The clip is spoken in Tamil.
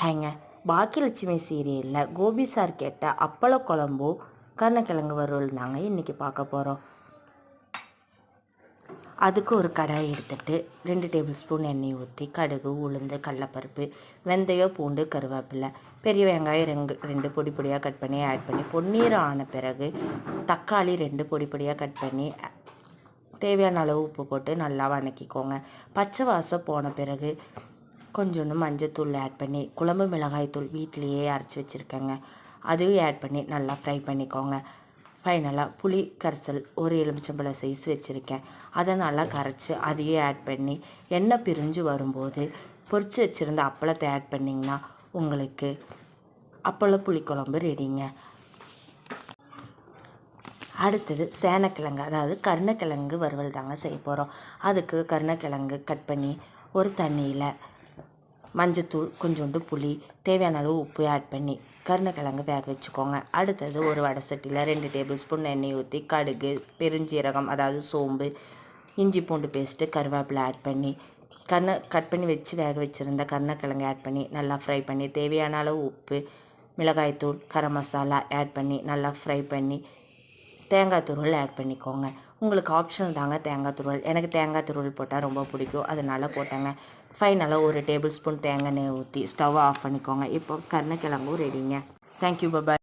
ஹேங்க. பாக்கியலட்சுமி சீரியலில் கோபி சார் கேட்ட அப்பள குழம்போ கருணக்கிழங்கு வறுவல் தாங்க இன்றைக்கி பார்க்க போகிறோம் அதுக்கு ஒரு கடாய் எடுத்துட்டு ரெண்டு டேபிள் ஸ்பூன் எண்ணெய் ஊற்றி கடுகு உளுந்து கடலப்பருப்பு வெந்தயம் பூண்டு கருவேப்பிலை பெரிய வெங்காயம் ரெண்டு ரெண்டு பொடி பொடியாக கட் பண்ணி ஆட் பண்ணி பொன்னீரம் ஆன பிறகு தக்காளி ரெண்டு பொடி பொடியாக கட் பண்ணி தேவையான அளவு உப்பு போட்டு நல்லா வணக்கிக்கோங்க. பச்சை வாசம் போன பிறகு கொஞ்சோண்டு மஞ்சத்தூள் ஆட் பண்ணி குழம்பு மிளகாய் தூள் வீட்டிலையே அரைச்சி வச்சுருக்கேங்க. அதையும் ஆட் பண்ணி நல்லா ஃப்ரை பண்ணிக்கோங்க. ஃபைனலாக புளி கரைசல் ஒரு எலுமிச்சம்பழம் சைஸ் வச்சுருக்கேன். அதை நல்லா கரைச்சி அதையும் ஆட் பண்ணி எண்ணெய் பிரிஞ்சு வரும்போது பொரித்து வச்சுருந்த அப்பளத்தை ஆட் பண்ணிங்கன்னா உங்களுக்கு அப்பள புளிக்குழம்பு ரெடிங்க அடுத்தது சேனக்கிழங்கு அதாவது கருணக்கிழங்கு வறுவல் தாங்க செய்ய போகிறோம் அதுக்கு கருணக்கிழங்கு கட் பண்ணி ஒரு தண்ணியில் மஞ்சத்தூள் கொஞ்சோண்டு புளி தேவையான அளவு உப்பு ஆட் பண்ணி கருணக்கிழங்கு வேக வச்சுக்கோங்க. அடுத்தது ஒரு வடை சட்டியில் ரெண்டு டேபிள் ஸ்பூன் எண்ணெய் ஊற்றி கடுகு பெருஞ்சீரகம் அதாவது சோம்பு இஞ்சி பூண்டு பேஸ்ட்டு கருவேப்பிலை ஆட் பண்ணி கருணை கட் பண்ணி வச்சு வேக வச்சுருந்த கருணக்கிழங்கு ஆட் பண்ணி நல்லா ஃப்ரை பண்ணி தேவையான அளவு உப்பு மிளகாய்த்தூள் கரம் மசாலா ஆட் பண்ணி நல்லா ஃப்ரை பண்ணி தேங்காய் துருவல் ஆட் பண்ணிக்கோங்க. உங்களுக்கு ஆப்ஷனல் தாங்க தேங்காய் துருவல். எனக்கு தேங்காய் துருவல் போட்டால் ரொம்ப பிடிக்கும். அதனால் போட்டாங்க. ஃபைனலாக ஒரு டேபிள் ஸ்பூன் தேங்காய் எண்ணெய் ஊற்றி ஸ்டவ் ஆஃப் பண்ணிக்கோங்க. இப்போ கருணக்கிழங்கும் ரெடிங்க தேங்க்யூ பபாய்